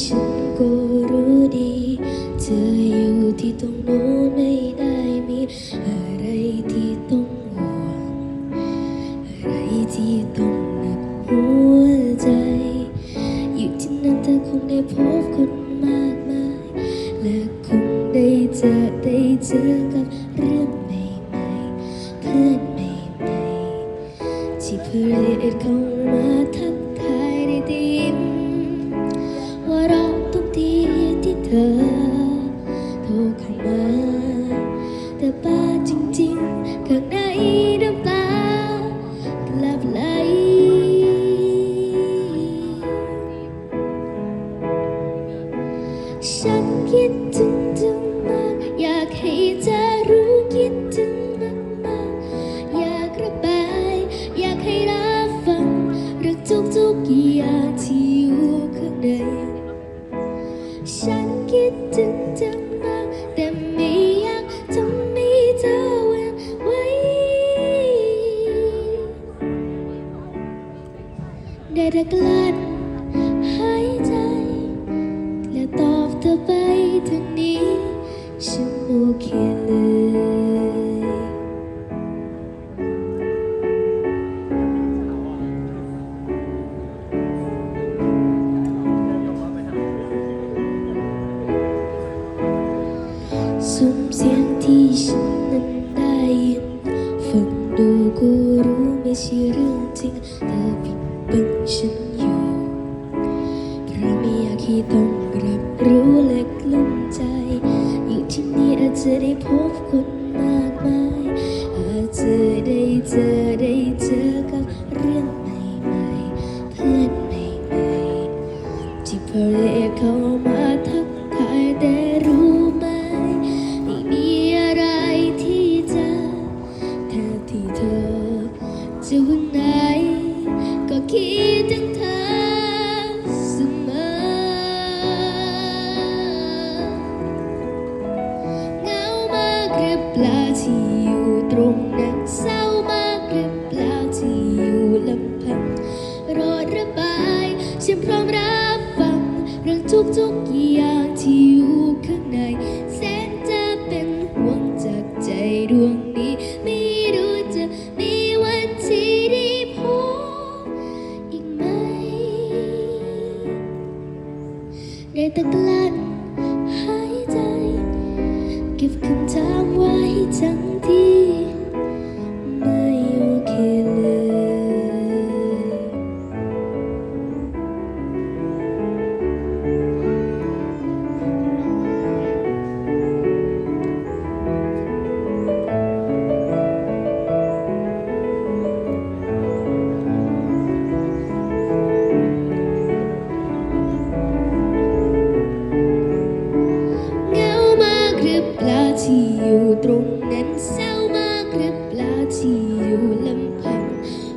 ฉันก็รู้ดี เธออยู่ที่ตรงโน้นไม่ได้มีอะไรที่ต้องห่วง อะไรที่ต้องหนักหัวใจ อยู่ที่นั่นเธอคงได้พบคนมากมาย และคงได้เจอได้เจอกับเรื่องใหม่ๆเพื่อนใหม่ๆที่เพื่อนเข้ามาทัก ได้แต่กลั้นหายใจ และตอบเธอไปทางนี้ ฉันโอเคเลยซุ้มเสียงที่ฉันนั้นได้ยินฟังดูก็รู้ไม่ใช่เรื่องจริงเธอ ปิดบังฉันอยู่เพราะไม่อยากให้ต้องรับรู้และกลุ้ ถึงเธอเสมอ เงามากหรือเปล่าที่อยู่ตรงนั้นเศร้ามากหรือเปล่าที่อยู่ลำพังรอระบาย ฉันพร้อมรับฟังเรื่องทุกๆอย่างที่ ได้แต่กลั้นหายใจ เก็บคำถามไว้ทั้งที่ ที่อยู่ตรงนั้นเศร้ามากหรือเปล่าที่อยู่ลำพัง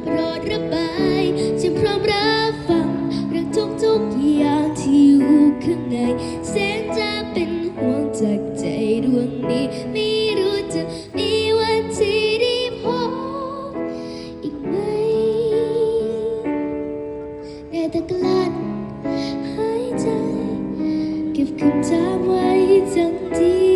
โปรดระบายฉันพร้อมรับฟังเรื่องทุกๆอย่างที่อยู่ข้างในแสนจะเป็นห่วงจากใจดวงนี้ ไม่รู้จะมีวันที่ได้พบอีกไหมได้แต่กลั้นหายใจ เก็บคำถามไว้ทั้งที่